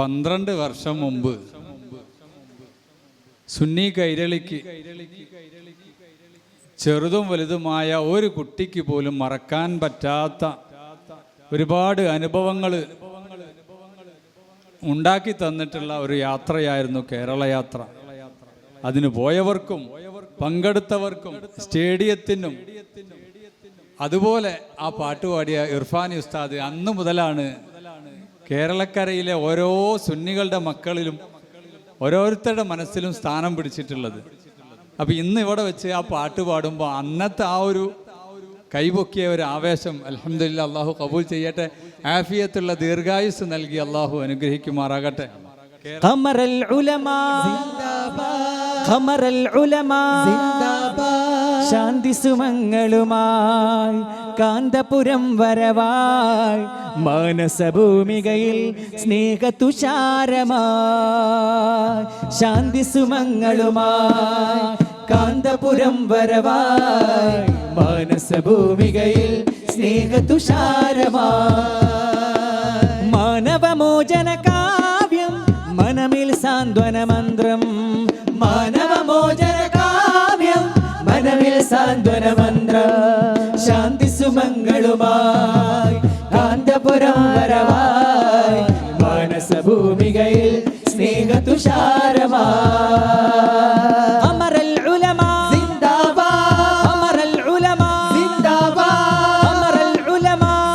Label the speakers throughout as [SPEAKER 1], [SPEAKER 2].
[SPEAKER 1] പന്ത്രണ്ട് വർഷം മുമ്പ് സുന്നി കൈരളിക്ക് ചെറുതും വലുതുമായ ഒരു കുട്ടിക്ക് പോലും മറക്കാൻ പറ്റാത്ത ഒരുപാട് അനുഭവങ്ങൾ ഉണ്ടാക്കി തന്നിട്ടുള്ള ഒരു യാത്രയായിരുന്നു കേരള യാത്ര. അതിന് പോയവർക്കും പങ്കെടുത്തവർക്കും സ്റ്റേഡിയത്തിനും അതുപോലെ ആ പാട്ടുപാടിയ ഇർഫാൻ ഉസ്താദ് അന്ന് മുതലാണ് കേരളക്കരയിലെ ഓരോ സുന്നികളുടെ മക്കളിലും ഓരോരുത്തരുടെ മനസ്സിലും സ്ഥാനം പിടിച്ചിട്ടുള്ളത്. അപ്പൊ ഇന്ന് ഇവിടെ വെച്ച് ആ പാട്ട് പാടുമ്പോൾ അന്നത്തെ ആ ഒരു കൈപൊക്കിയ ഒരു ആവേശം അലഹമില്ല അള്ളാഹു കബൂൽ ചെയ്യട്ടെ. ആഫിയത്തുള്ള ദീർഘായുസ് നൽകി അള്ളാഹു അനുഗ്രഹിക്കുമാറാകട്ടെ.
[SPEAKER 2] ശാന്തി സുമങ്ങളുമായി കാന്തപുരം വരവായി മാനസഭൂമികയിൽ സ്നേഹതുഷാരമായി ശാന്തി സുമങ്ങളുമായി കാന്തപുരം വരവായി മാനസഭൂമികയിൽ സ്നേഹതുഷാരമായി. മാനവമോചന കാവ്യം മനമിൽ സാന്ത്വന മന്ത്രം മാനവമോചന കാവ്യം മനമിൽ സാന്ത്വന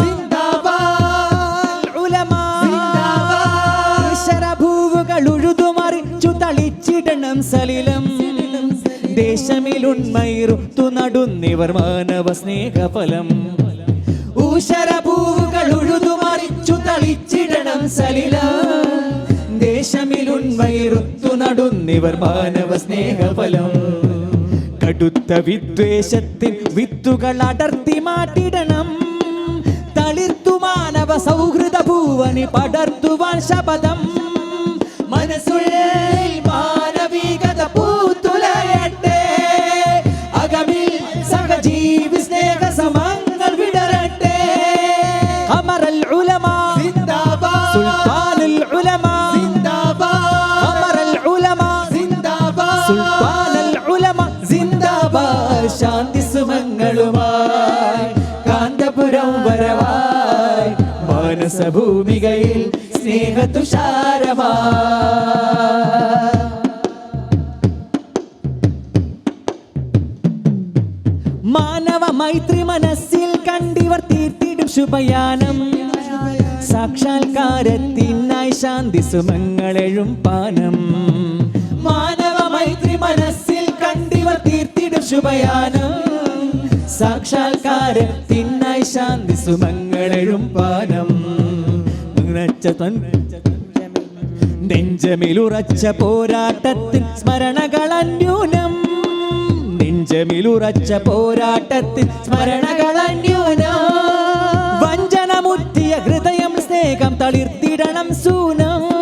[SPEAKER 2] സിന്ദാബാദ്. ഉലമാ ശരഭൂവുകൾ ഉഴുതുമറിച്ചു തളിച്ചിടണം സലിലം. ദേശമിലുണ്മയിറുത്തു നടുന്നിവർ മാനവ സ്നേഹഫലം ഊശരഭൂവുകൾ ഉഴുതുമറിച്ചു തളിച്ചിടണം സലില. ദേശമിലുണ്മയിറുത്തു നടുന്നിവർ മാനവ സ്നേഹഫലം കടുത്ത വിദ്വേഷത്തിൽ വിത്തുകൾ അടർത്തി മാറ്റിടണം. തളിർത്തു മാനവ സൗഹൃദ ഭൂവനി പടർത്തുവാൻ ശപഥം. മനസ്സുള്ളിൽ മാനവികത പൂത്തുലയട്ടെ. അകമിൽ സഹജീവി ശാന്തി സുമങ്ങളുമായി കാന്തപുരം വരവായി. മാനസഭൂമികയിൽ സ്നേഹതുഷാരമായി മാനവ മൈത്രി മനസ്സിൽ കണ്ടിവർ തീർത്തിടും ശുഭയാനം. സാക്ഷാത്കാരത്തിനായി ശാന്തി സുമങ്ങളെഴും പാനം. മാനവ മൈത്രി മനസ്സിൽ കണ്ടിവർ തീർത്തിടും ശുഭയാനം. സാക്ഷാത്കാരത്തിനായി ശാന്തി സുമങ്ങളെഴും പാനം. ഉറച്ച തൻ- നെഞ്ചമിലുറച്ച പോരാട്ടത്തിൽ സ്മരണകൾ അന്യൂനം. നെഞ്ചമിലുറച്ച പോരാട്ടത്തിൽ സ്മരണകൾ അന്യൂനം. തളിർത്തിടണം സൂനം.